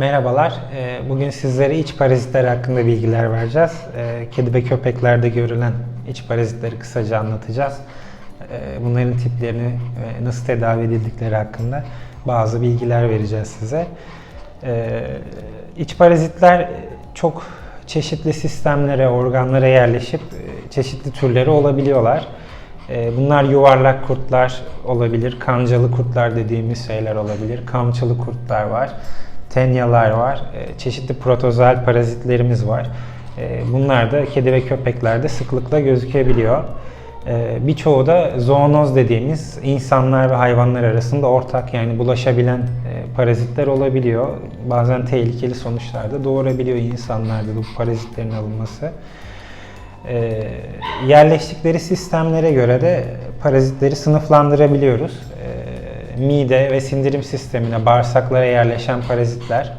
Merhabalar. Ee, Bugün sizlere iç parazitler hakkında bilgiler vereceğiz. Ee, Kedi ve köpeklerde görülen iç parazitleri kısaca anlatacağız. Ee, Bunların tiplerini nasıl tedavi edildikleri hakkında bazı bilgiler vereceğiz size. İç parazitler çok çeşitli sistemlere, organlara yerleşip e, çeşitli türleri olabiliyorlar. Bunlar yuvarlak kurtlar olabilir, kancalı kurtlar dediğimiz şeyler olabilir, kamçılı kurtlar var, tenyalar var, e, çeşitli protozoal parazitlerimiz var. E, Bunlar da kedi ve köpeklerde sıklıkla gözükebiliyor. E, Birçoğu da zoonoz dediğimiz insanlar ve hayvanlar arasında ortak yani bulaşabilen parazitler olabiliyor. Bazen tehlikeli sonuçlar da doğurabiliyor insanlarda bu parazitlerin alınması. Yerleştikleri sistemlere göre de parazitleri sınıflandırabiliyoruz. Mide ve sindirim sistemine, bağırsaklara yerleşen parazitler,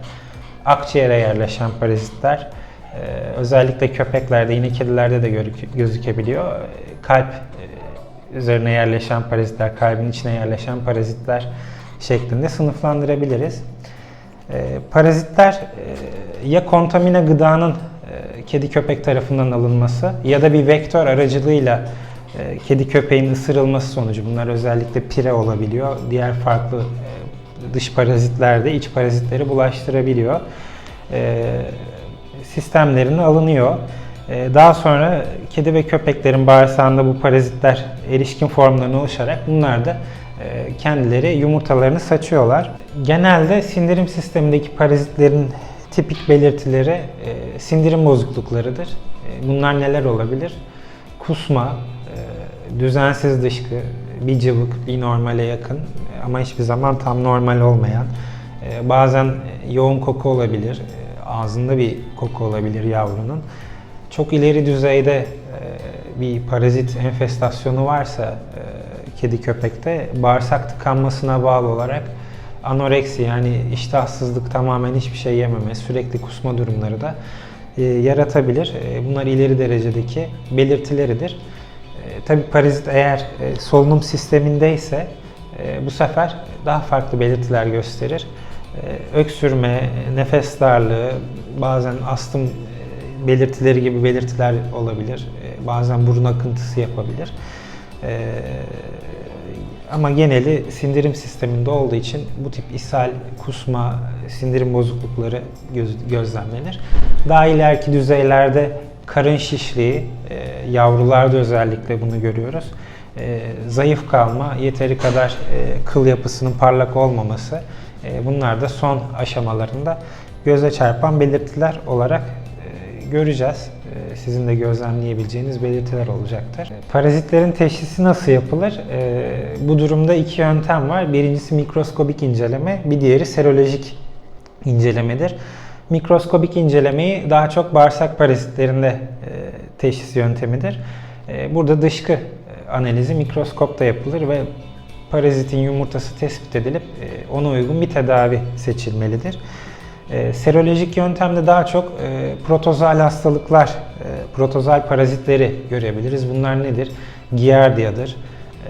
akciğere yerleşen parazitler, e, özellikle köpeklerde, yine kedilerde de gözükebiliyor. Kalp e, üzerine yerleşen parazitler, kalbin içine yerleşen parazitler şeklinde sınıflandırabiliriz. E, parazitler ya kontamine gıdanın kedi köpek tarafından alınması ya da bir vektör aracılığıyla e, kedi köpeğin ısırılması sonucu bunlar özellikle pire olabiliyor. Diğer farklı e, dış parazitler de iç parazitleri bulaştırabiliyor. E, sistemlerine alınıyor. E, Daha sonra kedi ve köpeklerin bağırsağında bu parazitler erişkin formlarına oluşarak bunlar da e, kendileri yumurtalarını saçıyorlar. Genelde sindirim sistemindeki parazitlerin tipik belirtileri e, sindirim bozukluklarıdır. Bunlar neler olabilir? Kusma, düzensiz dışkı, bir cıvık, bir normale yakın ama hiçbir zaman tam normal olmayan, e, bazen yoğun koku olabilir, e, ağzında bir koku olabilir yavrunun. Çok ileri düzeyde e, bir parazit enfestasyonu varsa kedi köpekte bağırsak tıkanmasına bağlı olarak anoreksi yani iştahsızlık tamamen hiçbir şey yememe, sürekli kusma durumları da yaratabilir. Bunlar ileri derecedeki belirtileridir. Tabii parazit eğer e, solunum sistemindeyse e, bu sefer daha farklı belirtiler gösterir. E, öksürme, nefes darlığı, bazen astım belirtileri gibi belirtiler olabilir. Bazen burun akıntısı yapabilir. Ama geneli sindirim sisteminde olduğu için bu tip ishal, kusma, sindirim bozuklukları göz, gözlemlenir. Daha ileriki düzeylerde karın şişliği, e, yavrularda özellikle bunu görüyoruz. E, zayıf kalma, yeteri kadar e, kıl yapısının parlak olmaması, e, bunlar da son aşamalarında göze çarpan belirtiler olarak e, göreceğiz. E, Sizin de gözlemleyebileceğiniz belirtiler olacaktır. Parazitlerin teşhisi nasıl yapılır? E, Bu durumda iki yöntem var. Birincisi mikroskobik inceleme, bir diğeri serolojik incelemedir. Mikroskobik incelemeyi daha çok bağırsak parazitlerinde e, teşhis yöntemidir. E, Burada dışkı e, analizi mikroskopta yapılır ve parazitin yumurtası tespit edilip e, ona uygun bir tedavi seçilmelidir. E, serolojik yöntemde daha çok e, protozoal hastalıklar, e, protozoal parazitleri görebiliriz. Bunlar nedir? Giardia'dır. E,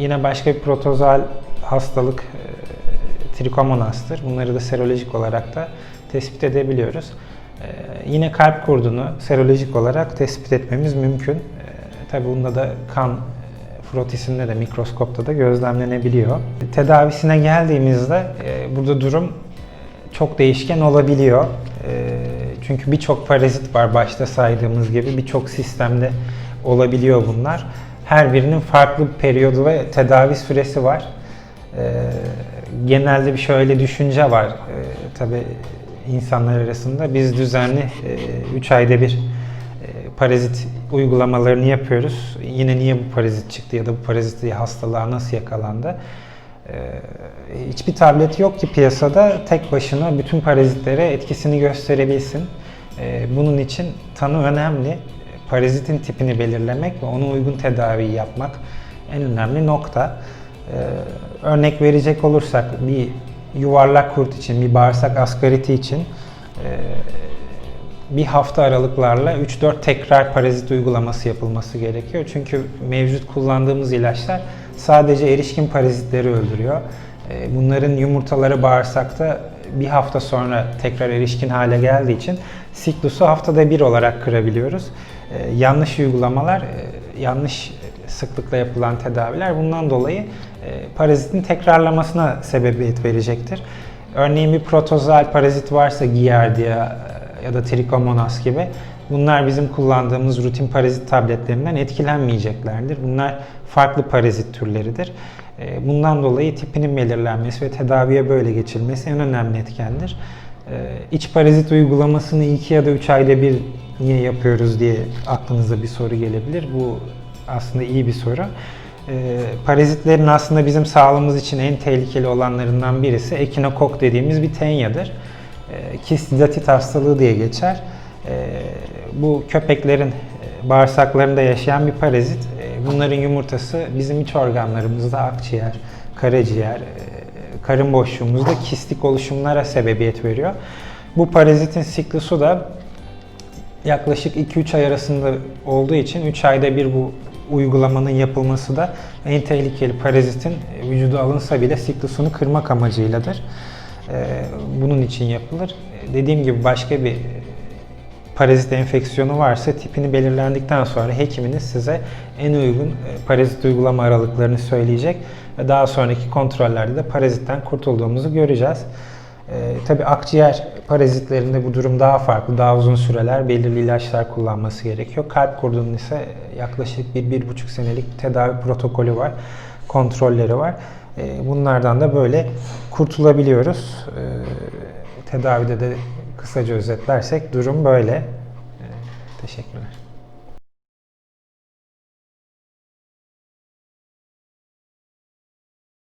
yine başka bir protozoal hastalık e, trikomonastır. Bunları da serolojik olarak da tespit edebiliyoruz. E, yine kalp kurdunu serolojik olarak tespit etmemiz mümkün. E, tabii bunda da kan e, frotisinde de mikroskopta da gözlemlenebiliyor. Tedavisine geldiğimizde e, burada durum çok değişken olabiliyor. Ee, Çünkü birçok parazit var başta saydığımız gibi birçok sistemde olabiliyor bunlar. Her birinin farklı bir periyodu ve tedavi süresi var. Ee, Genelde bir şöyle düşünce var ee, tabii insanlar arasında. Biz düzenli 3 ayda bir e, parazit uygulamalarını yapıyoruz. Yine niye bu parazit çıktı ya da bu parazit hastalığa nasıl yakalandı? Ee, hiçbir tablet yok ki piyasada tek başına bütün parazitlere etkisini gösterebilsin. Bunun için tanı önemli. Parazitin tipini belirlemek ve ona uygun tedaviyi yapmak en önemli nokta. Örnek verecek olursak bir yuvarlak kurt için, bir bağırsak askariti için e, bir hafta aralıklarla 3-4 tekrar parazit uygulaması yapılması gerekiyor. Çünkü mevcut kullandığımız ilaçlar sadece erişkin parazitleri öldürüyor. E, Bunların yumurtaları bağırsakta bir hafta sonra tekrar erişkin hale geldiği için siklusu haftada bir olarak kırabiliyoruz. E, yanlış uygulamalar, yanlış sıklıkla yapılan tedaviler bundan dolayı e, parazitin tekrarlamasına sebebiyet verecektir. Örneğin bir protozal parazit varsa Giardia e, ya da Trichomonas gibi bunlar bizim kullandığımız rutin parazit tabletlerinden etkilenmeyeceklerdir. Bunlar farklı parazit türleridir. E, Bundan dolayı tipinin belirlenmesi ve tedaviye böyle geçilmesi en önemli etkendir. İç parazit uygulamasını 2 ya da 3 ayda bir niye yapıyoruz diye aklınıza bir soru gelebilir. Bu aslında iyi bir soru. E, parazitlerin aslında bizim sağlığımız için en tehlikeli olanlarından birisi ekinokok dediğimiz bir tenyadır. E, kistidatit hastalığı diye geçer. E, bu köpeklerin e, bağırsaklarında yaşayan bir parazit. E, bunların yumurtası bizim iç organlarımızda akciğer, karaciğer, e, karın boşluğumuzda kistik oluşumlara sebebiyet veriyor. Bu parazitin siklusu da yaklaşık 2-3 ay arasında olduğu için 3 ayda bir bu uygulamanın yapılması da en tehlikeli parazitin vücuda alınsa bile siklusunu kırmak amacıyladır. Ee, Bunun için yapılır. Dediğim gibi başka bir parazit enfeksiyonu varsa tipini belirlendikten sonra hekiminiz size en uygun e, parazit uygulama aralıklarını söyleyecek ve daha sonraki kontrollerde de parazitten kurtulduğumuzu göreceğiz. Ee, tabii akciğer parazitlerinde bu durum daha farklı. Daha uzun süreler belirli ilaçlar kullanması gerekiyor. Kalp kurdunun ise yaklaşık bir, bir buçuk senelik tedavi protokolü var. Kontrolleri var. Ee, bunlardan da böyle kurtulabiliyoruz. Ee, tedavide de kısaca özetlersek durum böyle. Ee, teşekkürler.